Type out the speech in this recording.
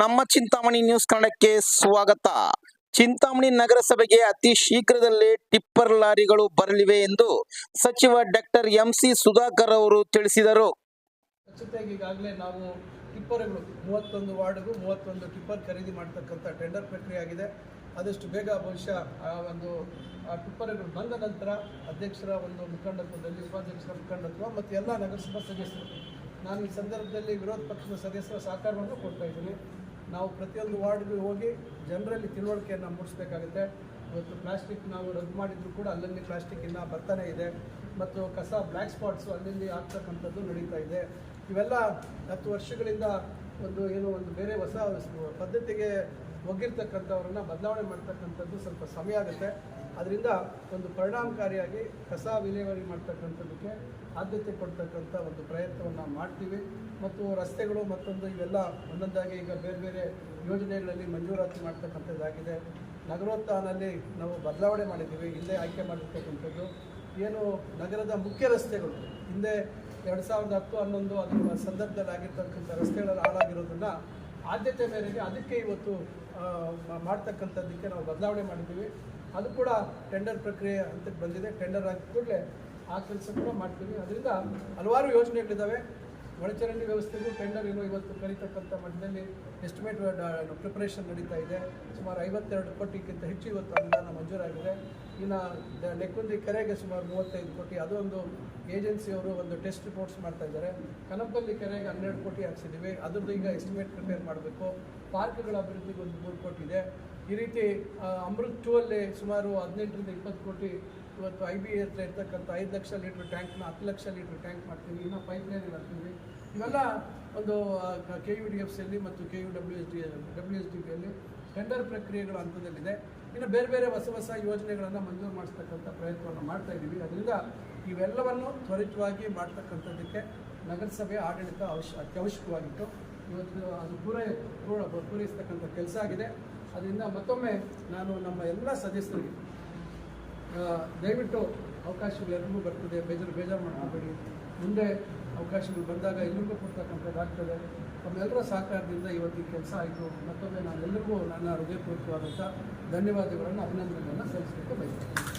ನಮ್ಮ ಚಿಂತಾಮಣಿ ನ್ಯೂಸ್ ಕನ್ನಡಕ್ಕೆ ಸ್ವಾಗತ. ಚಿಂತಾಮಣಿ ನಗರಸಭೆಗೆ ಅತಿ ಶೀಘ್ರದಲ್ಲೇ ಟಿಪ್ಪರ್ ಲಾರಿಗಳು ಬರಲಿವೆ ಎಂದು ಸಚಿವ ಡಾಕ್ಟರ್ ಎಂ ಸಿ ಸುಧಾಕರ್ ಅವರು ತಿಳಿಸಿದರು. ಈಗಾಗಲೇ ನಾವು ಟಿಪ್ಪರ್ಗಳು ಮೂವತ್ತೊಂದು ವಾರ್ಡ್ಗೂ ಮೂವತ್ತೊಂದು ಟಿಪ್ಪರ್ ಖರೀದಿ ಮಾಡ್ತಕ್ಕಂಥ ಟೆಂಡರ್ ಪ್ರಕ್ರಿಯೆ ಆಗಿದೆ. ಆದಷ್ಟು ಬೇಗ ಬಹುಶಃ ಆ ಒಂದು ಟಿಪ್ಪರ್ಗಳು ಬಂದ ನಂತರ ಅಧ್ಯಕ್ಷರ ಒಂದು ಮುಖಂಡತ್ವದಲ್ಲಿ, ಉಪಾಧ್ಯಕ್ಷರ ಮುಖಂಡತ್ವ ಮತ್ತು ಎಲ್ಲ ನಗರಸಭಾ ಸದಸ್ಯರು. ನಾನು ಈ ಸಂದರ್ಭದಲ್ಲಿ ವಿರೋಧ ಪಕ್ಷದ ಸದಸ್ಯರ ಸಹಕಾರವನ್ನು ಕೊಡ್ತಾ ಇದ್ದೀನಿ. ನಾವು ಪ್ರತಿಯೊಂದು ವಾರ್ಡ್ಗೂ ಹೋಗಿ ಜನರಲ್ಲಿ ತಿಳುವಳಿಕೆಯನ್ನು ಮೂಡಿಸ್ಬೇಕಾಗುತ್ತೆ. ಇವತ್ತು ಪ್ಲಾಸ್ಟಿಕ್ ನಾವು ರದ್ದು ಮಾಡಿದ್ರು ಕೂಡ ಅಲ್ಲಲ್ಲಿ ಪ್ಲಾಸ್ಟಿಕ್ ಇನ್ನೂ ಬರ್ತಾನೆ ಇದೆ. ಮತ್ತು ಕಸ ಬ್ಲ್ಯಾಕ್ ಸ್ಪಾಟ್ಸು ಅಲ್ಲಲ್ಲಿ ಆಗ್ತಕ್ಕಂಥದ್ದು ನಡೀತಾ ಇದೆ. ಇವೆಲ್ಲ ಹತ್ತು ವರ್ಷಗಳಿಂದ ಒಂದು ಏನು ಒಂದು ಬೇರೆ ಹೊಸ ಪದ್ಧತಿಗೆ ಒಗ್ಗಿರ್ತಕ್ಕಂಥವ್ರನ್ನ ಬದಲಾವಣೆ ಮಾಡ್ತಕ್ಕಂಥದ್ದು ಸ್ವಲ್ಪ ಸಮಯ ಆಗುತ್ತೆ. ಅದರಿಂದ ಒಂದು ಪರಿಣಾಮಕಾರಿಯಾಗಿ ಕಸ ವಿಲೇವಾರಿ ಮಾಡ್ತಕ್ಕಂಥದ್ದಕ್ಕೆ ಆದ್ಯತೆ ಕೊಡ್ತಕ್ಕಂಥ ಒಂದು ಪ್ರಯತ್ನವನ್ನು ಮಾಡ್ತೀವಿ. ಮತ್ತು ರಸ್ತೆಗಳು ಮತ್ತೊಂದು ಇವೆಲ್ಲ ಒಂದೊಂದಾಗಿ ಈಗ ಬೇರೆ ಬೇರೆ ಯೋಜನೆಗಳಲ್ಲಿ ಮಂಜೂರಾತಿ ಮಾಡ್ತಕ್ಕಂಥದ್ದಾಗಿದೆ. ನಗರೋತ್ಥಾನಲ್ಲಿ ನಾವು ಬದಲಾವಣೆ ಮಾಡಿದ್ದೀವಿ ಹಿಂದೆ ಆಯ್ಕೆ ಮಾಡಿರ್ತಕ್ಕಂಥದ್ದು. ಏನು ನಗರದ ಮುಖ್ಯ ರಸ್ತೆಗಳು, ಹಿಂದೆ ಎರಡು ಸಾವಿರದ ಹತ್ತು, ಹನ್ನೊಂದು ಅದರ ಸಂದರ್ಭದಲ್ಲಿ ಆಗಿರ್ತಕ್ಕಂಥ ರಸ್ತೆಗಳಲ್ಲಿ ಹಾಳಾಗಿರೋದನ್ನು ಆದ್ಯತೆ ಮೇರೆಗೆ ಅದಕ್ಕೆ ಇವತ್ತು ಮಾಡ್ತಕ್ಕಂಥದ್ದಕ್ಕೆ ನಾವು ಬದಲಾವಣೆ ಮಾಡಿದ್ದೀವಿ. ಅದು ಕೂಡ ಟೆಂಡರ್ ಪ್ರಕ್ರಿಯೆ ಹಂತಕ್ಕೆ ಬಂದಿದೆ. ಟೆಂಡರ್ ಆಗಿ ಕೂಡಲೇ ಆ ಕೆಲಸ ಕೂಡ ಮಾಡ್ತೀವಿ. ಅದರಿಂದ ಹಲವಾರು ಯೋಜನೆಗಳಿದ್ದಾವೆ ಒಳಚರಂಡಿ ವ್ಯವಸ್ಥೆಗೂ ಟೆಂಡರ್ ಏನು ಇವತ್ತು ಕರೀತಕ್ಕಂಥ ಮಟ್ಟದಲ್ಲಿ ಎಸ್ಟಿಮೇಟ್ ಪ್ರಿಪರೇಷನ್ ನಡೀತಾ ಇದೆ. ಸುಮಾರು ಐವತ್ತೆರಡು ಕೋಟಿಗಿಂತ ಹೆಚ್ಚು ಇವತ್ತು ಅನುದಾನ ಮಂಜೂರಾಗಿದೆ. ಇನ್ನು ನೆಕ್ಕುಂದಿ ಕೆರೆಗೆ ಸುಮಾರು ಮೂವತ್ತೈದು ಕೋಟಿ. ಅದೊಂದು ಏಜೆನ್ಸಿಯವರು ಒಂದು ಟೆಸ್ಟ್ ರಿಪೋರ್ಟ್ಸ್ ಮಾಡ್ತಾ ಇದ್ದಾರೆ. ಕನಪಲ್ಲಿ ಕೆರೆಗೆ ಹನ್ನೆರಡು ಕೋಟಿ ಹಾಕ್ಸಿದ್ದೀವಿ. ಅದರದ್ದು ಈಗ ಎಸ್ಟಿಮೇಟ್ ಪ್ರಿಪೇರ್ ಮಾಡಬೇಕು. ಪಾರ್ಕ್ಗಳ ಅಭಿವೃದ್ಧಿಗೆ ಒಂದು ಮೂರು ಕೋಟಿ ಇದೆ. ಈ ರೀತಿ ಅಮೃತ್ ಟೂ ಅಲ್ಲಿ ಸುಮಾರು ಹದಿನೆಂಟರಿಂದ ಇಪ್ಪತ್ತು ಕೋಟಿ ಇವತ್ತು ಐ ಬಿ ಹತ್ರ ಇರ್ತಕ್ಕಂಥ ಐದು ಲಕ್ಷ ಲೀಟ್ರ್ ಟ್ಯಾಂಕ್ನ, ಹತ್ತು ಲಕ್ಷ ಲೀಟ್ರ್ ಟ್ಯಾಂಕ್ ಮಾಡ್ತೀವಿ, ಇನ್ನೂ ಪೈಪ್ ಲೈನ್ ಮಾಡ್ತೀವಿ. ಇವೆಲ್ಲ ಒಂದು ಕೆ ಯು ಡಿ ಎಫ್ ಸಿಯಲ್ಲಿ ಮತ್ತು K U W S D W S D ಬಿಯಲ್ಲಿ tender ಪ್ರಕ್ರಿಯೆಗಳ ಹಂತದಲ್ಲಿದೆ. ಇನ್ನು ಬೇರೆ ಬೇರೆ ಹೊಸ ಹೊಸ ಯೋಜನೆಗಳನ್ನು ಮಂಜೂರು ಮಾಡಿಸ್ತಕ್ಕಂಥ ಪ್ರಯತ್ನವನ್ನು ಮಾಡ್ತಾ ಇದ್ದೀವಿ ಅದರಿಂದ ಇವೆಲ್ಲವನ್ನು ತ್ವರಿತವಾಗಿ ಮಾಡ್ತಕ್ಕಂಥದ್ದಕ್ಕೆ ನಗರಸಭೆ ಆಡಳಿತ ಅವಶ್ಯ, ಅತ್ಯವಶ್ಯಕವಾಗಿತ್ತು. ಇವತ್ತು ಅದು ಪೂರೈ ಪೂರ, ಪೂರೈಸ್ತಕ್ಕಂಥ ಕೆಲಸ ಆಗಿದೆ. ಅದರಿಂದ ಮತ್ತೊಮ್ಮೆ ನಾನು ನಮ್ಮ ಎಲ್ಲ ಸದಸ್ಯರಿಗೆ ದಯವಿಟ್ಟು ಅವಕಾಶಗಳು ಎಲ್ರಿಗೂ ಬರ್ತದೆ, ಬೇಜಾರು ಬೇಜಾರು ಮಾಡ್ಕೋಬೇಡಿ. ಮುಂದೆ ಅವಕಾಶಗಳು ಬಂದಾಗ ಎಲ್ರಿಗೂ ಕೊಡ್ತಕ್ಕಂಥದ್ದಾಗ್ತದೆ ತಮ್ಮೆಲ್ಲರ ಸಹಕಾರದಿಂದ ಇವತ್ತು ಈ ಕೆಲಸ ಆಯಿತು. ಮತ್ತೊಮ್ಮೆ ನಾನೆಲ್ಲರಿಗೂ ನನ್ನ ಹೃದಯಪೂರ್ವಕವಾದಂಥ ಧನ್ಯವಾದಗಳನ್ನು, ಅಭಿನಂದನೆಗಳನ್ನು ಸಲ್ಲಿಸಲಿಕ್ಕೆ ಬಯಸ್ತೀನಿ